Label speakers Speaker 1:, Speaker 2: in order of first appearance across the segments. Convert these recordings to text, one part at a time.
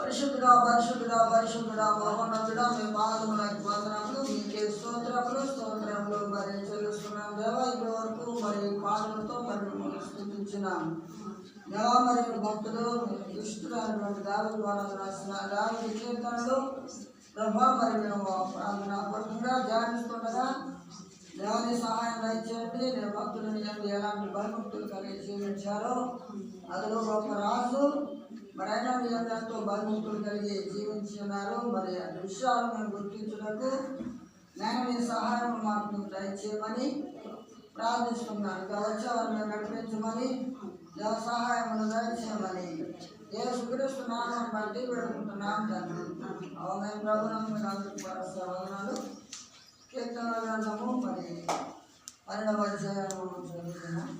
Speaker 1: పరిశుద్ధుడ పరిశుద్ధుడ పరిశుద్ధుడ మహోన్నతుడా మీ పాదములకు వందనములు మీకే స్తోత్రములు స్తోత్రములు మరి చెల్లిస్తున్నాం. దేవా ఇప్పటి వరకు మరి పాటలతో మరి మిమ్మల్ని స్థుతించినాం. దేవా మరి భక్తులు దుష్టులైనటువంటి దావి ద్వారా రాసిన దావి కీర్తనలు ప్రభా మరి మేము ప్రార్థన పడుతుండగా ధ్యానిస్తుండగా దేవాని సహాయం దయచేయండి. నేను భక్తులని ఎలాంటి భయభక్తులు కలిగి జీవించారో అదిలో గొప్ప రాజు మరి అయినా మీ ఎంతో భయముక్తులు కలిగి జీవించి ఉన్నారు మరి ఆ విషయాలు మేము గుర్తించుటకు నేను మీ సహాయం మాకు దయచేయమని ప్రార్థిస్తున్నాను ఇంకా వచ్చేవారు మేము నడిపించమని దేవ సహాయమును దయచేయమని ఏ సుగ్రస్తు నామం బట్టి పెడుకుంటున్నాం తండ్రి అవన్నీ ప్రభుత్వం మీకు అందరికీ పరస్పర వందనాలు కీర్తన గ్రంథము మరి పన్నెండవ అధ్యాయము చదువుతున్నాం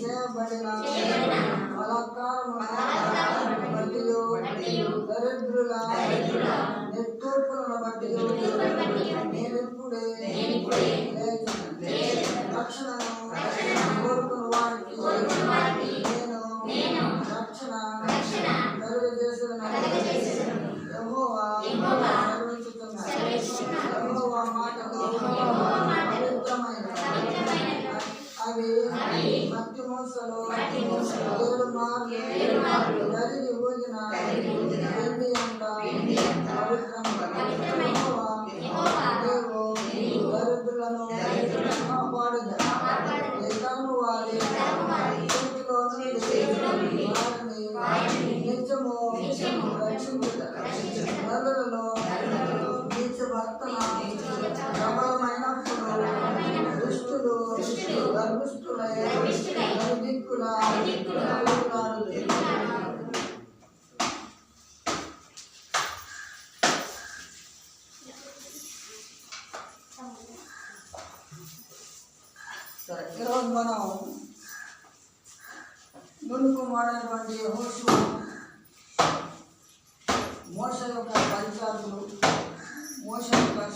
Speaker 1: చేయబడిన బలాత్కారమును దరిద్రుల నెట్టూర్పులను బట్టియు నేనెప్పుడే రక్షణను కోరుకుని వారికి నేను రక్షణ కలుగజేసేదను. యెహోవా సెలవిస్తున్నాడు. యెహోవా మాటలు Lord, Lord,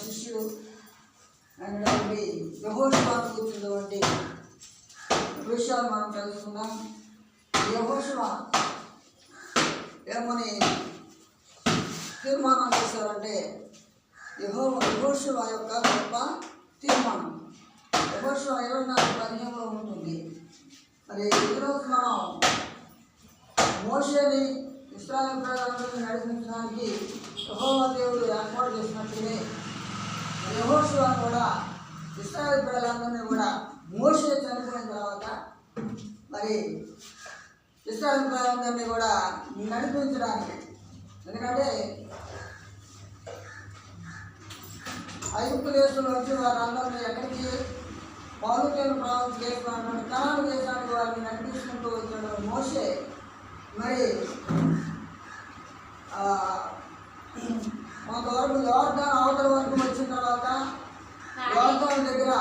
Speaker 1: శిష్యుడు అయినటువంటి యహోషువాను కూర్చున్నటువంటి విషయాలు మనం తెలుసుకుందాం. యహోషువా ఏమని తీర్మానం చేశారంటే యహో యహోషువా యొక్క గొప్ప తీర్మానం. యహోషువా ఇరవై నాలుగు పదిహేనులో ఉంటుంది. మరి ఈరోజు మనం మోషేని ఇస్రాయల్ ప్రజలందరినీ నడిపించడానికి యహోవా దేవుడు ఏర్పాటు చేసినట్టునే యహోశివ కూడా ఇస్రాయల్ ప్రజలందరినీ కూడా మోషే చనిపోయిన తర్వాత మరి ఇస్రాయల్ ప్రజలందరినీ కూడా నడిపించడానికి. ఎందుకంటే ఐదు దేశంలో వచ్చి వారందరినీ ఎక్కడికి పౌరులను ప్రారంభం చేసుకున్నటువంటి కణాలు దేశానికి వారిని నడిపించుకుంటూ వచ్చాడు మోసే మరి ఆ, కొంతవరకు యోర్దాన్ అవతల వరకు వచ్చిన తర్వాత యోర్దాన్ దగ్గర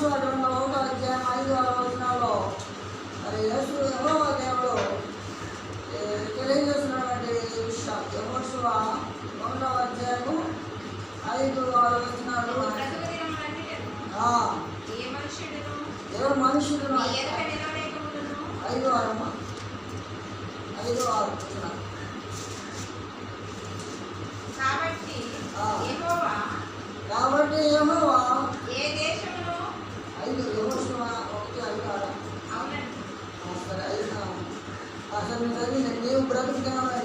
Speaker 1: యహోశివ గ్రంథం ఒకటో అధ్యాయం ఐదు ఆరు వచనాల్లో మరి యేసు యెహోవా దేవుడు తెలియజేసినటువంటి విషయం. యహోశివ ఒకటో అధ్యాయము ఐదు ఆరు వచనాలు. ఎవరు
Speaker 2: నిలవలేకముందును
Speaker 1: ఐదు ఆరమ్మ. ఐదు ఆరు. जन्मे उपरांत कितें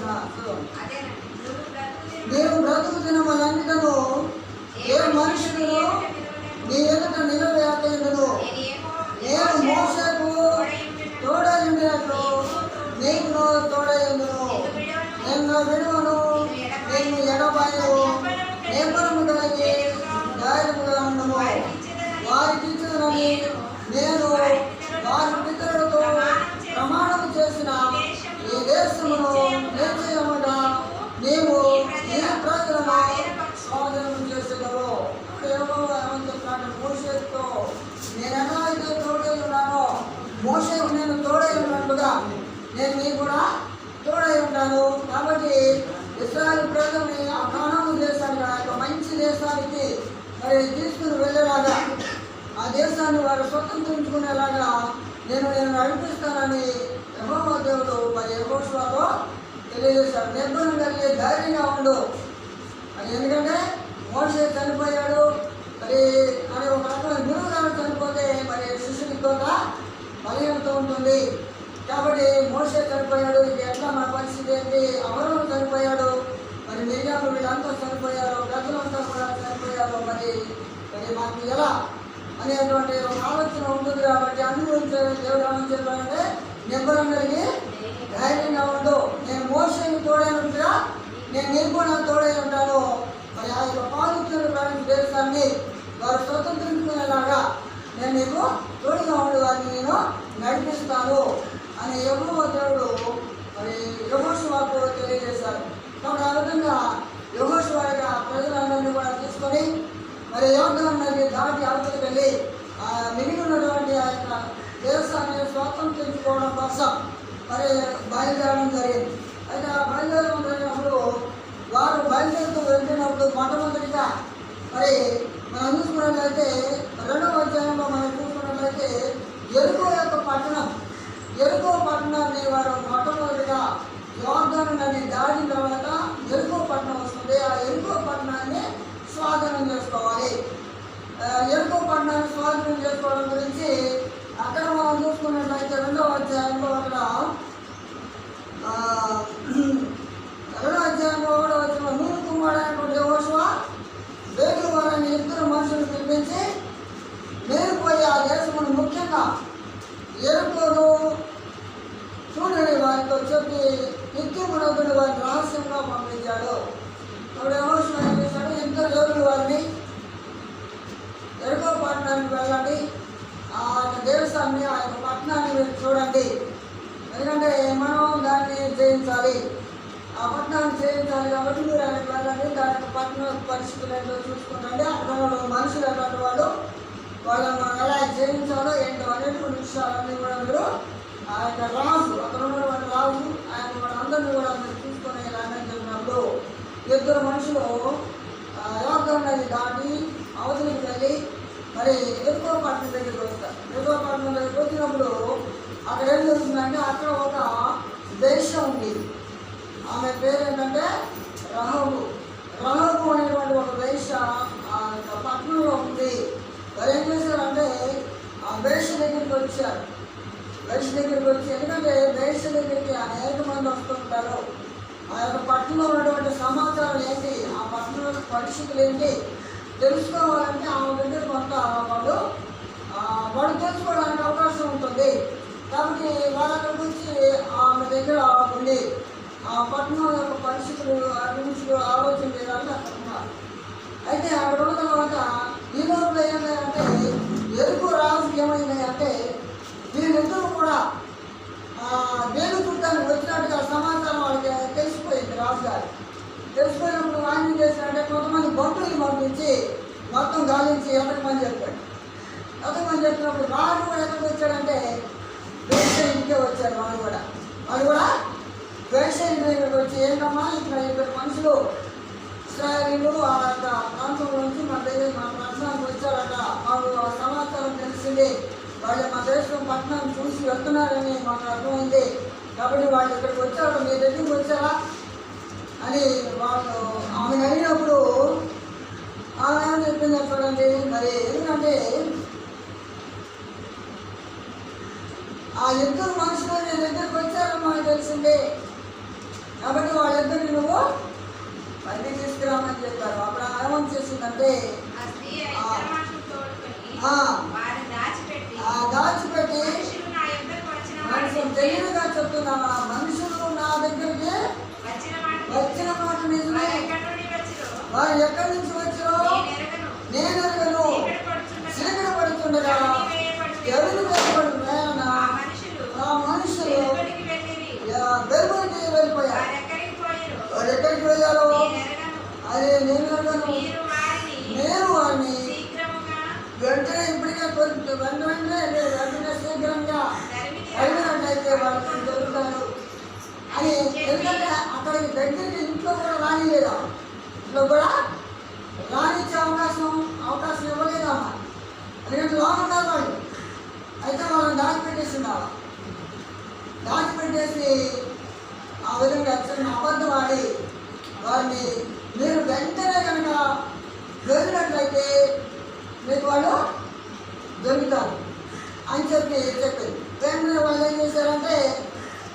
Speaker 1: మోషేకు నేను తోడై ఉన్నట్టుగా నేను నీ కూడా తోడై ఉంటాను. కాబట్టి ఇస్రాయల్ ప్రజల్ని ఆ కానాను దేశానికి ఆ యొక్క మంచి దేశానికి మరి తీసుకుని వెళ్ళేలాగా ఆ దేశాన్ని వారు స్వతంత్రించుకునేలాగా నేను నేను నడిపిస్తానని యెహోవా దేవుడు మరి యహోష్వాతో తెలియజేశాడు. నిర్భయం కలిగే ధైర్యంగా ఉండు. అది ఎందుకంటే మోసే చనిపోయాడు. మరి అని ఒక రకమైన గురువు గారు చనిపోతే మరి శిష్యుడితో కూడా బలహీనత ఉంటుంది. కాబట్టి మోసే చనిపోయాడు. ఇక ఎట్లా మన పరిస్థితి ఏంటి? అవరం చనిపోయాడు. మరి మిరియాలు వీళ్ళంతా చనిపోయారు. ప్రజలంతా కూడా చనిపోయారు. మరి మరి మాకు ఎలా అనేటువంటి ఒక ఆలోచన ఉంటుంది కాబట్టి అనుభవించే దేవుడు ఏమని చెప్పాడంటే నిబ్బరం కలిగి ధైర్యంగా ఉండు. నేను మోసని ఉంటా. నేను నీకు తోడే తోడై ఉంటాను. మరి ఆ యొక్క పాలిత్యులు దేశాన్ని వారు స్వతంత్రించుకునేలాగా నేను నీకు తోడుగా ఉండి నడిపిస్తాను అని ఎవరో దేవుడు మరి యహోశివాకు తెలియజేశారు. కాబట్టి ఆ విధంగా యహోశివారిగా ప్రజలందరినీ కూడా తీసుకొని మరి యోగం నది దాటి అవతలికి వెళ్ళి ఆ మిగిలి ఉన్నటువంటి ఆ యొక్క దేశాన్ని స్వాతంత్రించుకోవడం కోసం మరి బయలుదేరడం జరిగింది. అయితే ఆ బయలుదేరడం జరిగినప్పుడు వారు బయలుదేరుతూ వెళ్తున్నప్పుడు మొట్టమొదటిగా మరి మనం చూసుకున్నట్లయితే రెండవ అధ్యాయంలో మనం ఎరుకో యొక్క పట్టణం ఎరుకో పట్టణాన్ని వారు మొట్టమొదటిగా యోర్ధన్ నది దాటిన తర్వాత ఎరుకో పట్టణం వస్తుంది. ఆ ఎరుకో పట్టణాన్ని స్వాధీనం చేసుకోవాలి. ఎరుకో పట్టణాన్ని స్వాధీనం చేసుకోవడం గురించి అక్కడ మనం చూసుకున్నట్లయితే రెండవ అధ్యాయంలో అక్కడ ఆ, రెండవ అధ్యాయంలో కూడా వచ్చిన నూరు కుమారుడైనటువంటి యెహోషువ వేగుల వారిని ఇద్దరు మనుషులు పిలిపించి నేను పోయి ఆ దేశమును ముఖ్యంగా ఎరుకోను చూడని వారితో చెప్పి నిత్యమునొద్దుని వారిని రహస్యంగా పంపించాడు. అప్పుడు యెహోషువ ఏం చేశాడు? ఇద్దరు యోగులు వారిని ఎరుకో పట్టణానికి వెళ్ళండి. ఆ యొక్క దేశాన్ని ఆ యొక్క పట్టణాన్ని మీరు చూడండి. ఎందుకంటే మనం దాన్ని జయించాలి ఆ పట్టణాన్ని జయించాలి కాబట్టి మీరు ఆయనకు వెళ్ళండి. దాని యొక్క పట్టణ పరిస్థితులు ఏంటో చూసుకుంటండి. అక్కడ మనుషులు ఎలాంటి వాళ్ళు? వాళ్ళని మనం ఎలా జయించాలో ఏంటో అనేటువంటి విషయాలన్నీ కూడా మీరు ఆ యొక్క రాజు అక్కడ ఉన్నటువంటి రాజు ఆయన కూడా మీరు చూసుకునే రానని ఇద్దరు మనుషులు యోగండి నది దాటి అవతలికి వెళ్ళి మరి ఎక్కువ పట్టణం దగ్గరికి వస్తారు. ఎక్కువ పట్టణం దగ్గరికి వచ్చినప్పుడు అక్కడ ఏం జరుగుతుందంటే అక్కడ ఒక దేశ ఉంది. ఆమె పేరు ఏంటంటే రహబు. రహబు అనేటువంటి ఒక దేశ ఆ యొక్క పట్టణంలో ఉంది వారు ఏం చేశారంటే ఆ వేష దగ్గరికి వచ్చారు మనిషి దగ్గరికి వచ్చి ఎందుకంటే దేశ దగ్గరికి అనేక మంది వస్తుంటారు. ఆ యొక్క పట్టణంలో ఉన్నటువంటి సమాచారం ఏంటి? ఆ పట్టణంలో పరిస్థితులు ఏంటి? తెలుసుకోవాలంటే ఆమె దగ్గర కొంత వాళ్ళు వాళ్ళు తెలుసుకోవడానికి అవకాశం ఉంటుంది. కాబట్టి వాళ్ళ గురించి ఆమె దగ్గర ఉండి ఆ పట్టణం యొక్క పరిస్థితులు గురించి ఆలోచన చేయాలని అక్కడ అయితే అక్కడ ఉన్న తర్వాత ఈ లోపల ఏమైందంటే ఎరుపు రాజు ఏమైంది అంటే వీరిద్దరూ కూడా నేను వేలు చుట్టానికి వచ్చినట్టుగా సమాచారం వాళ్ళకి తెలిసిపోయింది రాజుగారు. తెలిసిపోయినప్పుడు ఆయన ఏం చేశారంటే కొంతమంది బంధువులు పంపించి మొత్తం గాలించి ఎతకమని చెప్పాడు. ఎతకమని చెప్పినప్పుడు రాజు కూడా ఎక్కడికి వచ్చాడంటే వేసే ఇంటికే వచ్చారు వాళ్ళు కూడా. వాళ్ళు కూడా వేసే ఇంటి దగ్గరికి వచ్చి ఏంటమ్మా ఇక్కడ ఇక్కడ మనుషులు ఇస్రాయలీలు ఆ యొక్క ప్రాంతం నుంచి మన దగ్గర మన ప్రాంతానికి వచ్చారట. వాళ్ళు ఆ సమాచారం తెలిసింది. వాళ్ళు మా దేశం పట్టణం చూసి వెళ్తున్నారని మాకు అర్థమైంది కాబట్టి వాళ్ళు ఇక్కడికి వచ్చారు. మీ దగ్గరికి వచ్చారా? అని వాళ్ళు ఆమె అడిగినప్పుడు ఆమె ఏమని చెప్పింది చూడండి మరి ఎందుకంటే ఆ ఇద్దరు మనుషులు నీ దగ్గరికి వచ్చారని మాకు తెలిసింది. కాబట్టి వాళ్ళిద్దరిని నువ్వు మళ్ళీ తీసుకురామని చెప్పారు. అప్పుడు ఆమె ఏమని చేసిందంటే
Speaker 2: దాచిపెట్టి
Speaker 1: ఆ దాచిపెట్టి
Speaker 2: మనుషులు
Speaker 1: తెలివిగా చెప్తున్నాను ఆ మనుషులు నా దగ్గరికి
Speaker 2: వచ్చిన
Speaker 1: మాట నిజమే.
Speaker 2: వారు ఎక్కడి
Speaker 1: నుంచి వచ్చారో?
Speaker 2: నేను ఎరగను.
Speaker 1: నేను
Speaker 2: చీకటి
Speaker 1: పడుతుండగా
Speaker 2: ఎవరిని
Speaker 1: ఎవరు పడుతున్నాయన్నా
Speaker 2: ఆ మనుషులు
Speaker 1: ఆ వెళ్ళిపోయారు?
Speaker 2: వారు ఎక్కడికి
Speaker 1: వెళ్ళారో?
Speaker 2: నేను
Speaker 1: అదే నేను ఎరగను
Speaker 2: మీరు వారిని
Speaker 1: నేను వారిని
Speaker 2: శీఘ్రముగా
Speaker 1: వెంటనే ఇప్పటికే కొంచెం వెంటనే లేదు, వెంటనే శీఘ్రంగా
Speaker 2: తరిమి
Speaker 1: అడిగినట్లయితే వాళ్ళకి దొరుకుతారు అని ఎందుకంటే అక్కడికి దగ్గరికి ఇంట్లో కూడా రానిలేదా ఇంట్లో కూడా రానిచ్చే అవకాశం అవకాశం ఇవ్వలేదమ్మా ఎందుకంటే లోన్ ఉన్నారు వాళ్ళు అయితే వాళ్ళని దాచిపెట్టేస్తున్నారు దాచిపెట్టేసి ఆ విధంగా చిన్న అబద్ధం ఆడి వారిని మీరు వెంటనే కనుక వెళ్ళినట్లయితే మీకు వాళ్ళు అని చెప్పి చెప్పింది వెంటనే వాళ్ళు ఏం చేశారంటే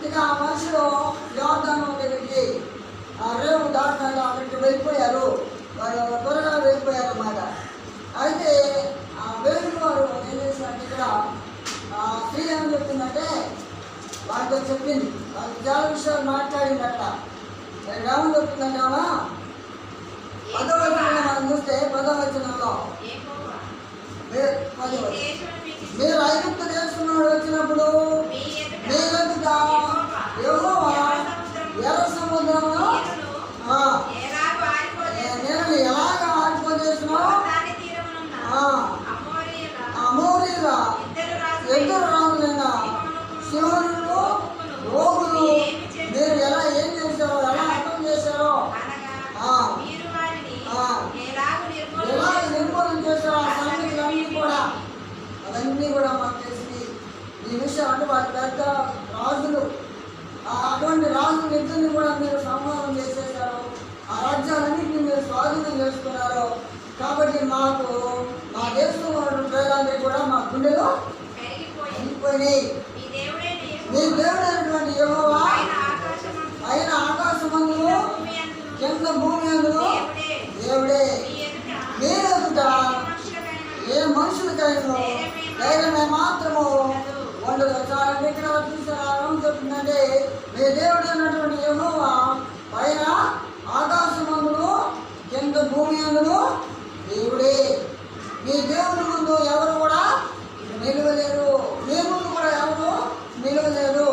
Speaker 1: ఇక ఆ మనుషులు యోర్దానం దగ్గరికి ఆ రేవు దాటకుండా అక్కడికి వెళ్ళిపోయారు. వాళ్ళు త్వరగా వెళ్ళిపోయారు అన్నమాట అయితే ఆ వేలు వారు ఏం చేసినట్టు ఇక్కడ ఆ స్త్రీ ఏం చెప్పిందంటే వాళ్ళతో చెప్పింది. వాళ్ళు చాలా విషయాలు మాట్లాడిందట. ఏమని చెప్తుందంటే ఆమె పదవచనంలో మనం చూస్తే పదవ
Speaker 2: ఇచ్చి
Speaker 1: మీరు ఐగుప్తు దేశం నుండి వచ్చినప్పుడు
Speaker 2: మీ ఎదుట
Speaker 1: మీ ఎదుట యెహోవా ఎర్ర సముద్రమును
Speaker 2: నీరును
Speaker 1: ఆ,
Speaker 2: ఎలాగూ ఆరిపోలేదు.
Speaker 1: నేను ఎలాగ ఆడిపోజేసినా
Speaker 2: దాని తీరమునున్న
Speaker 1: ఆ.
Speaker 2: అమోరీయుల
Speaker 1: అమోరీల
Speaker 2: ఇద్దరు రాజులు
Speaker 1: ఎదురు రాజులైన శివులు రోగులు మీరు ఎలా ఏం చేశారో ఎలా అర్థం చేశారో
Speaker 2: అనగా
Speaker 1: ఆ.
Speaker 2: మీరు వారిని
Speaker 1: ఆ.
Speaker 2: ఎలాగూ నిర్మూలన
Speaker 1: ఎలా
Speaker 2: చేశారో
Speaker 1: నిర్మూలన చేశారో ఆ సంగతులన్నీ కూడా అవన్నీ కూడా మాకు తెలిసి ఈ విషయం అంటే వారి పెద్ద రాజులు ఆ అటువంటి రాజులు ఇద్దరిని కూడా మీరు సంహారం చేసేసారు ఆ రాజ్యాలన్నింటినీ మీరు చేసుకున్నారు కాబట్టి మాకు మా దేశంలో ఉన్న కూడా మా గుండెలో
Speaker 2: పెరిగిపోయి
Speaker 1: వెళ్ళిపోయినాయి
Speaker 2: మీ
Speaker 1: దేవుడైనటువంటి యెహోవా.
Speaker 2: ఆయన ఆకాశమందు
Speaker 1: ఆకాశమందులు కింద భూమి అందులో
Speaker 2: దేవుడే
Speaker 1: దేవుడే.
Speaker 2: మీ ఎదుట
Speaker 1: మీ ఎదుట
Speaker 2: మనుషులకైన
Speaker 1: ఏ మనుషులకైనా ధైర్యమే మాత్రము ఉండదు. చాలా ఇక్కడ చూసారా చెప్తుందంటే మీ దేవుడు అన్నటువంటి యెహోవా పైన ఆకాశమందును ఎంత భూమి అందును దేవుడే. మీ దేవుని ముందు ఎవరు కూడా నిలవలేరు మీ ముందు కూడా ఎవరు నిలవలేరు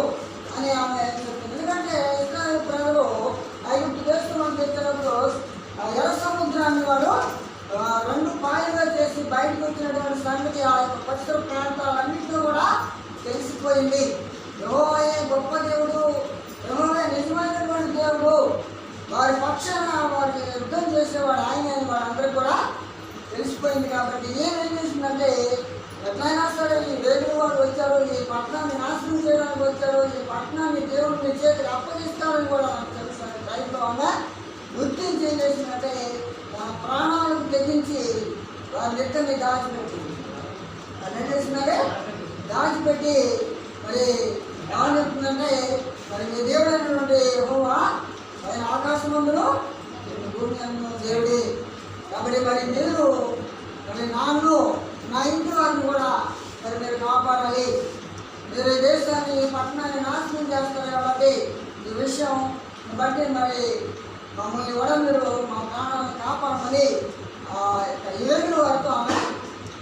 Speaker 1: అని ఆమె చెప్తుంది ఎందుకంటే ఇస్రాయల్ ప్రజలు ఐదు దేశంలో తెచ్చినప్పుడు ఆ ఎర్ర సముద్రాన్ని వాడు ఆ, రెండు పాయలుగా చేసి బయటకు వచ్చినటువంటి సంగతి ఆ యొక్క పరిసర ప్రాంతాలన్నింటిలో కూడా తెలిసిపోయింది యెహోవాయే గొప్ప దేవుడు యెహోవే నిజమైనటువంటి దేవుడు వారి పక్షాన వారికి యుద్ధం చేసేవాడు ఆయన అని వారందరూ కూడా తెలిసిపోయింది కాబట్టి ఏమేం చేసిందంటే ఎట్లయినా సరే ఈ వేలు వాడు వచ్చారో ఈ పట్టణాన్ని నాశనం చేయడానికి వచ్చారో ఈ పట్టణాన్ని దేవుడు మీ చేతికి అప్పగిస్తారని కూడా నాకు తెలుసు. అనే టైంలో ఆమె గుర్తించి ఏం తన ప్రాణాలను తెగించి వారిద్దరిని దాచిపెట్టింది. వాళ్ళు ఏం చేసిందంటే దాచిపెట్టి మరి ఏమని మరి మీ దేవుడైనటువంటి హోవా ఆయన ఆకాశమందులో భూమి అందులో దేవుడి. కాబట్టి మరి మీరు మరి నాన్ను నా ఇంటి వారిని కూడా మరి మీరు కాపాడాలి. మీరు ఈ దేశాన్ని ఈ పట్టణాన్ని నాశనం చేస్తారు కాబట్టి ఈ విషయం బట్టి మరి మమ్మల్ని కూడా మీరు మా ప్రాణాలను కాపాడమని ఆ యొక్క ఏడు వరకు ఆమె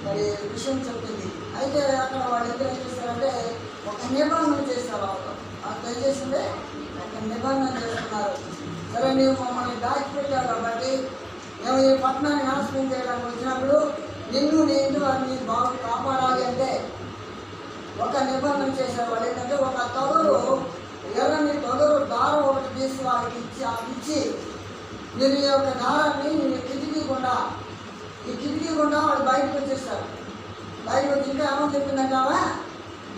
Speaker 1: మరి విషయం చెప్పింది. అయితే అక్కడ వాళ్ళు ఎందుకు ఏం చేస్తారంటే ఒక నిబంధన చేస్తారు వాళ్ళు. వాళ్ళు ఏం చేసింది? ఒక నిబంధన చేస్తున్నారు. సరే నీవు మమ్మల్ని దాచిపెట్టావు కాబట్టి మేము ఈ పట్టణాన్ని నాశనం చేయడానికి వచ్చినప్పుడు నిన్ను నేను ఇంటి బాగు కాపాడాలి అంటే ఒక నిబంధన చేసేవాళ్ళు ఏంటంటే ఒక తొగరు ఎర్రని తొగరు దారం ఒకటి తీసి వాళ్ళకి ఇచ్చి ఇచ్చి మీరు ఈ యొక్క దారాన్ని నేను కిటికీ గుండా ఈ కిటికీ గుండా వాళ్ళు బయటకు వచ్చేస్తారు బయటకు వచ్చి ఇంకా ఏమని చెప్పిందంటే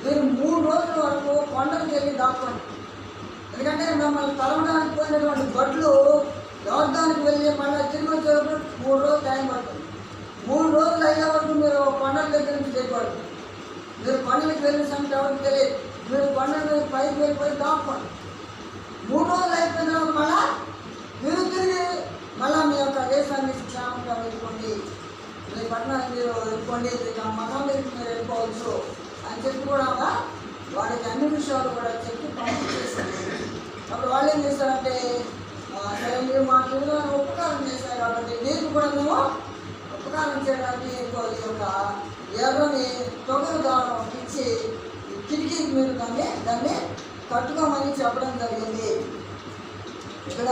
Speaker 1: మీరు మూడు రోజుల వరకు కొండకు వెళ్ళి దాక్కోండి. ఎందుకంటే మిమ్మల్ని తరవడానికి పోయినటువంటి గొడ్లు యోర్దానికి వెళ్ళి మళ్ళీ తిరిగి వచ్చేటప్పుడు మూడు రోజులు టైం పడుతుంది. మూడు రోజులు అయ్యే వరకు మీరు కొండల దగ్గర నుంచి చేయకూడదు మీరు కొండలకు వెళ్ళిన సంగతి ఎవరికి తెలియదు. మీరు కొండల మీద పైకి వెళ్ళిపోయి దాక్కోండి. మూడు రోజులు అయిపోయిన తర్వాత మళ్ళా మీరు తిరిగి మళ్ళా మీ యొక్క దేశాన్ని క్షేమంగా వెళ్ళిపోండి మీ పట్టణానికి మీరు వెళ్ళిపోండి ఇక మతం మీరు వెళ్ళిపోవచ్చు అని చెప్పి కూడా వాడికి అన్ని విషయాలు కూడా చెప్పి పంపించేసింది అప్పుడు వాళ్ళు ఏం చేస్తారంటే సరే మీరు మా పిల్లలను ఉపకారం చేశారు కాబట్టి నేను కూడా మేము ఉపకారం చేయడానికి ఈ యొక్క ఎర్రని తొగరు దారం ఇచ్చి కిటికీ మీరు దాన్ని దాన్ని కట్టుకోమని చెప్పడం జరిగింది. ఇక్కడ